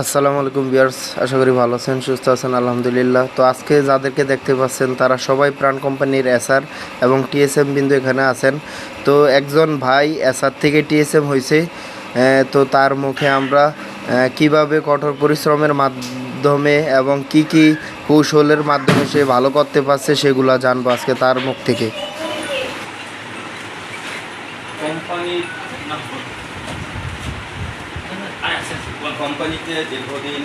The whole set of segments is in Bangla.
আসসালামু আলাইকুম বিয়ার্স আশা করি ভালো আছেন, সুস্থ আছেন, আলহামদুলিল্লাহ। তো আজকে যাদেরকে দেখতে পাচ্ছেন, তারা সবাই প্রাণ কোম্পানির এসআর এবং টিএসএম বিন্দু এখানে আছেন। তো একজন ভাই এসআর থেকে টিএসএম হয়েছে তো তার মুখে আমরা কীভাবে কঠোর পরিশ্রমের মাধ্যমে এবং কি কি কৌশলের মাধ্যমে সে ভালো করতে পারছে, সেগুলো জানব আজকে তার মুখ থেকে। কোম্পানিতে দীর্ঘদিন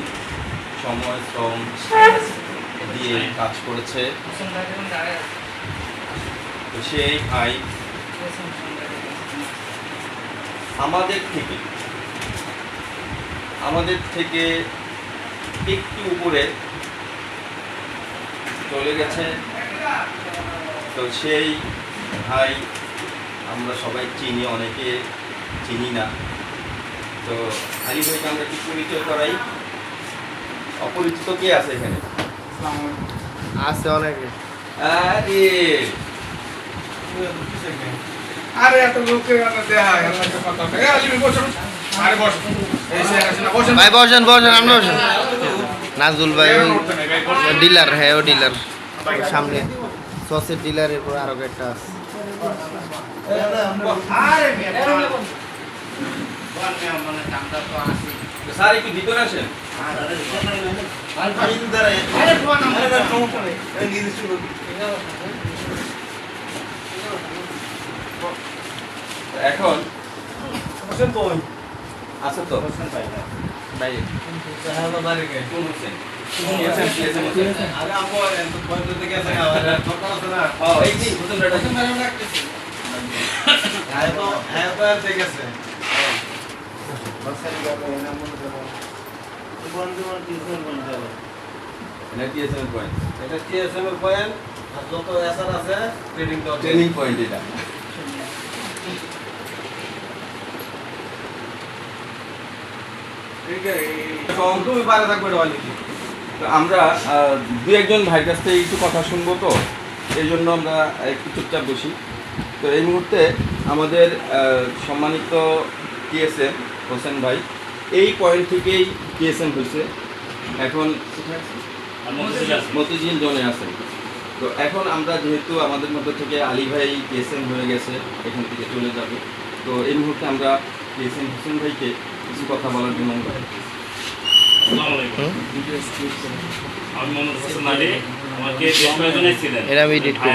সময়, শ্রম দিয়ে কাজ করেছে। সেই ভাই আমাদের থেকে আমাদের থেকে একটু উপরে চলে গেছে। তো সেই ভাই আমরা সবাই চিনি, অনেকে চিনি না। তো আলী ভাইকে আমরা কি পরিচয় করাই অপরিচিত কে আছে এখানে আছে অনেকে আরে আরে এত লোকে বসুন ভাই বসেন বসেন নাজুল ভাই ওই ডিলার হ্যাঁ ও ডিলার সামনে সসের ডিলারের পর আরও একটা আছে আরে স্যার একটু ভিতরে আসেন এখন আছে তো ভাই কোন হোসেন। হ্যাঁ তো হ্যাঁ ঠিক আছে টিউশন এটা। এটা টিএসএম পয়েন্ট আর যত এসআর আছে ট্রেডিং ট্রেনিং পয়েন্ট এটা। আছে তুমি পারে থাকবে ডলি তো আমরা দু একজন ভাইয়ের কাছ থেকে একটু কথা শুনব তো এই জন্য আমরা একটু চুপচাপ বসি। তো এই মুহূর্তে আমাদের সম্মানিত টিএসএম হোসেন ভাই এই পয়েন্ট থেকেই টিএসএম হয়েছে এখন মতিঝিল জোনে আছেন তো এখন আমরা যেহেতু আমাদের মধ্যে থেকে আলী ভাই টিএসএম হয়ে গেছে এখান থেকে চলে যাবে। তো এই মুহূর্তে আমরা টিএসএম হোসেন ভাইকে কিছু কথা বলার জন্য আলী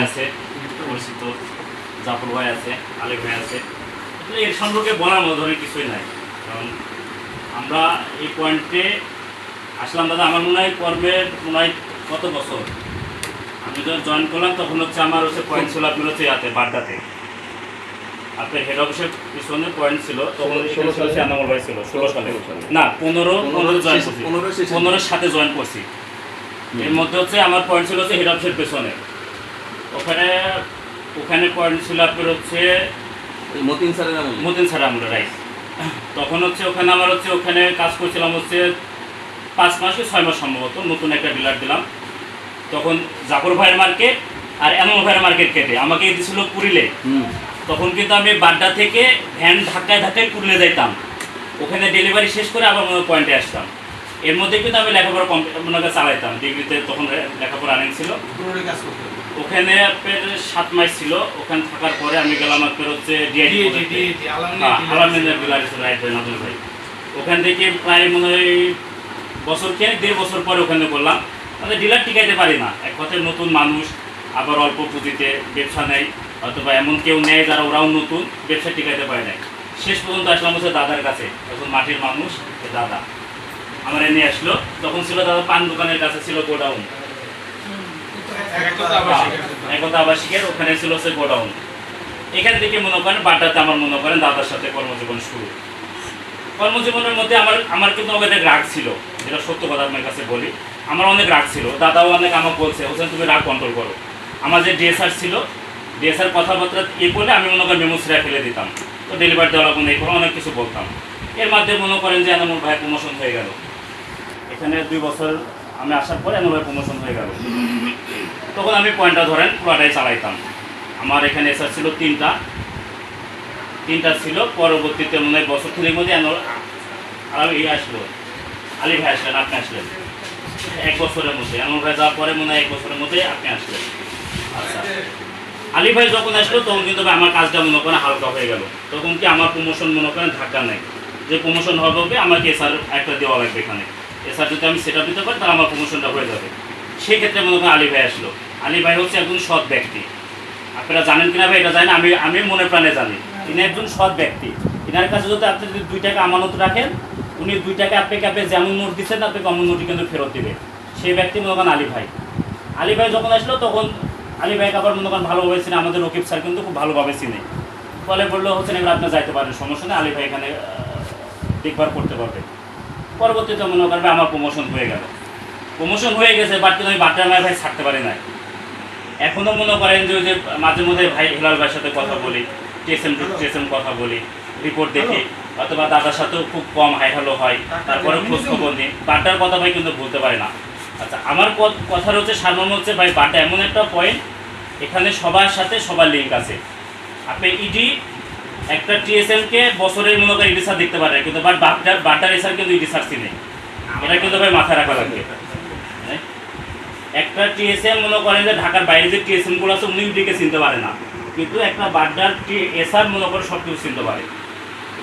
আছে জাফর ভাই আছে আলেক ভাই আছে। এর সম্পর্কে বলার মতো কিছুই নাই। কারণ আমরা এই পয়েন্টে আসলাম দাদা আমার মনে হয় কর্মের মনে হয় কত বছর আমি যখন জয়েন করলাম তখন হচ্ছে আমার হচ্ছে পয়েন্ট ছিল আপনার হচ্ছে ইয়াতে বাড্ডাতে। আপনার হেড অফিসের পিছনে পয়েন্ট ছিল তখন ষোলো সালে? হয়েছিল ষোলো সালে। ষোলো সালে। না পনেরো পনেরো জয়েন করছি। পনেরো পনেরোর সাথে জয়েন করছি। এর মধ্যে হচ্ছে আমার পয়েন্ট ছিল হচ্ছে হেড অফিসের পেছনে। ওখানে ওখানে পয়েন্ট ছিল আপনার হচ্ছে মতিন স্যারের মতিন স্যার আমরা রাইস তখন হচ্ছে ওখানে আমার হচ্ছে ওখানে কাজ করছিলাম হচ্ছে পাঁচ মাসে ছয় মাস সম্ভবত নতুন একটা ডিলার দিলাম। তখন জাফর ভাইয়ের মার্কেট আর এমন ভাইয়ের মার্কেট কেটে আমাকে দিয়েছিল পুরিলে। তখন কিন্তু আমি বাড্ডা থেকে ভ্যান ধাক্কায় ধাক্কায় পুরিলে যাইতাম। ওখানে ডেলিভারি শেষ করে আবার মনে পয়েন্টে আসতাম। এর মধ্যে কিন্তু আমি লেখাপড়া হয় চালাইতাম। ডিগ্রিতে তখন লেখাপড়া রানিং ছিল। ওখানে আপনার সাত মাস ছিল। ওখানে থাকার পরে আমি গেলাম আপনার হচ্ছে ভাই। ওখান থেকে প্রায় মনে হয় বছর কে দেড় বছর পরে ওখানে করলাম। তাহলে ডিলার টিকাইতে পারি না। এক কথায় নতুন মানুষ আবার অল্প পুঁজিতে ব্যবসা নেয়। হয়তো বা এমন কেউ নেয় যারা ওরাও নতুন ব্যবসা টিকাইতে পারে না শেষ পর্যন্ত আসলাম হচ্ছে দাদার কাছে। এখন মাটির মানুষ দাদা। আমার এনে আসলো। তখন ছিল দাদা পান দোকানের কাছে ছিল গোডাউন। একতা আবাসিকের ওখানে ছিল হচ্ছে গোডাউন। এখান থেকে মনে করেন বাড্ডাতে আমার মনে করেন দাদার সাথে কর্মজীবন শুরু। কর্মজীবনের মধ্যে আমার আমার কিন্তু অনেক রাগ ছিল যেটা সত্য কথা আপনার কাছে বলি। আমার অনেক রাগ ছিল দাদাও অনেক আমাকে বলছে হোসেন তুমি রাগ কন্ট্রোল করো। আমার যে ডিএসআর ছিল ডিএসআর কথাবার্তা ইয়ে করলে আমি মনে করেন মেমো সিরা ফেলে দিতাম। তো ডেলিভারি দেওয়া লাগবে না এই করে অনেক কিছু বলতাম। এর মাধ্যমে মনে করেন যে এনামুল ভাই প্রমোশন হয়ে গেল। এখানে দুই বছর আমি আসার পরে ভাই প্রমোশন হয়ে গেল। তখন আমি পয়েন্টটা ধরেন পুরাটাই চালাইতাম। আমার এখানে এসার ছিল তিনটা। তিনটা ছিল, পরবর্তীতে মনে হয় বছর তিনের মধ্যে আর এই আসলো। আলী ভাই আসলেন, আপনি আসলেন। এক বছরের মধ্যে। এমন ভাই যাওয়ার পরে মনে হয় এক বছরের মধ্যে আপনি আসলেন। আচ্ছা। আলী ভাই যখন আসলো, তখন কিন্তু আমার কাজটা মনে করেন হালকা হয়ে গেল। তখন কি আমার প্রমোশন মনে করেন ধাক্কা নেই। যে প্রমোশন হবে আমাকে এসআর একটা দেওয়া লাগবে এখানে। এসআর যদি আমি সেটা দিতে পারি, তাহলে আমার প্রমোশনটা হয়ে যাবে। সেই ক্ষেত্রে মনে করেন আলী ভাই আসলো। আলী ভাই হচ্ছে একজন সৎ ব্যক্তি। আপনারা জানেন কিনা ভাই, এটা জানেন, আমি আমি মনে প্রাণে জানি। তিনি একজন সৎ ব্যক্তি। এনার কাছে যদি আপনি যদি দুই টাকা আমানত রাখেন, উনি দুই টাকা আপনাকে, আপনি যেমন নোট দিচ্ছেন আপনাকে অমন নোটই কিন্তু ফেরত দিবে। সেই ব্যক্তি মনে করেন আলী ভাই। আলী ভাই যখন আসলো, তখন আলী ভাইকে আবার মনে করেন ভালোভাবে চিনে। আমাদের রকিব স্যার কিন্তু খুব ভালোভাবে চিনে। ফলে বলল হচ্ছে এবার আপনি যাইতে পারেন, সমস্যা নেই, আলী ভাই এখানে দেখভাল করতে পারবে। পরবর্তীতে মনে করবে আমার প্রমোশন হয়ে গেল। প্রমোশন হয়ে গেছে বাট কিন্তু আমি বাট্টার মায়ের ভাই ছাড়তে পারি নাই। এখনও মনে করেন যে ওই যে মাঝে মধ্যে ভাই হিলাল ভাইয়ের সাথে কথা বলি টেসেম টেসেম কথা বলি রিপোর্ট দেখি অথবা দাদার সাথেও খুব কম হাই হ্যালো হয় তারপরে খোঁজ খবর নিই। বাড্ডার কথা ভাই কিন্তু বলতে পারে না। আচ্ছা আমার কথার হচ্ছে সারমর্ম হচ্ছে ভাই বাড্ডা এমন একটা পয়েন্ট এখানে সবার সাথে সবার লিঙ্ক আছে। আপনি ইডি একটা টিএসএমকে বছরের মনে করেন ইডি দেখতে পারে, কিন্তু বাট বাড্ডার বাড্ডার এসার কিন্তু ইডি স্যার চিনে এটা কিন্তু ভাই মাথায় রাখা লাগবে। হ্যাঁ? একটা টিএসএম মনে করেন যে ঢাকার বাইরে যে টিএসএমগুলো আছে উনি ইডিকে চিনতে পারে না। কিন্তু একটা বাড্ডার এসআর মনে করে সব কিছু চিনতে পারে।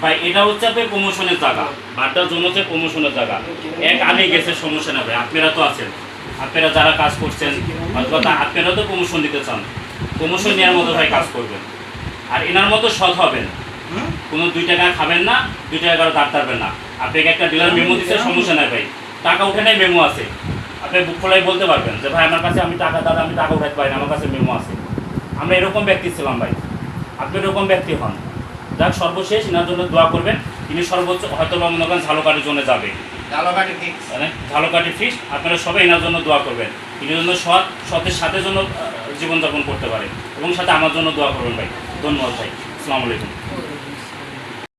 ভাই, এটা হচ্ছে আপনার প্রমোশনের জায়গা। বাড্ডার জন্য হচ্ছে প্রমোশনের জায়গা। এক আগে গেছে সমস্যা না ভাই, আপনারা তো আছেন। আপনারা যারা কাজ করছেন অথবা আপনারা তো প্রমোশন দিতে চান। প্রমোশন নেওয়ার মতো ভাই কাজ করবেন। আর এনার মতো সৎ হবেন। কোনো দুই টাকা খাবেন না দুই টাকা কারও দাঁড় তারবেন না। আপনাকে একটা ডিলার মেমো দিচ্ছে সমস্যা নাই ভাই। টাকা উঠে নাই মেমো আছে। আপনি বুক খোলাই বলতে পারবেন যে ভাই আমার কাছে আমি টাকা দাদা আমি টাকা উঠাতে পারি না আমার কাছে মেমো আছে। আমরা এরকম ব্যক্তি ছিলাম ভাই। আপনি এরকম ব্যক্তি হন। যাক সর্বশেষ এনার জন্য দোয়া করবেন। তিনি সর্বোচ্চ হয়তো বা মনে করেন ঝালকাটির জন্য যাবে। মানে ঝালকাটি ফিস আপনারা সবাই এনার জন্য দোয়া করবেন। তিনি জন্য সৎ সতের সাথে জন্য জীবনযাপন করতে পারে। এবং সাথে আমার জন্য দোয়া করবেন ভাই। ধন্যবাদ ভাই। আসসালামু আলাইকুম।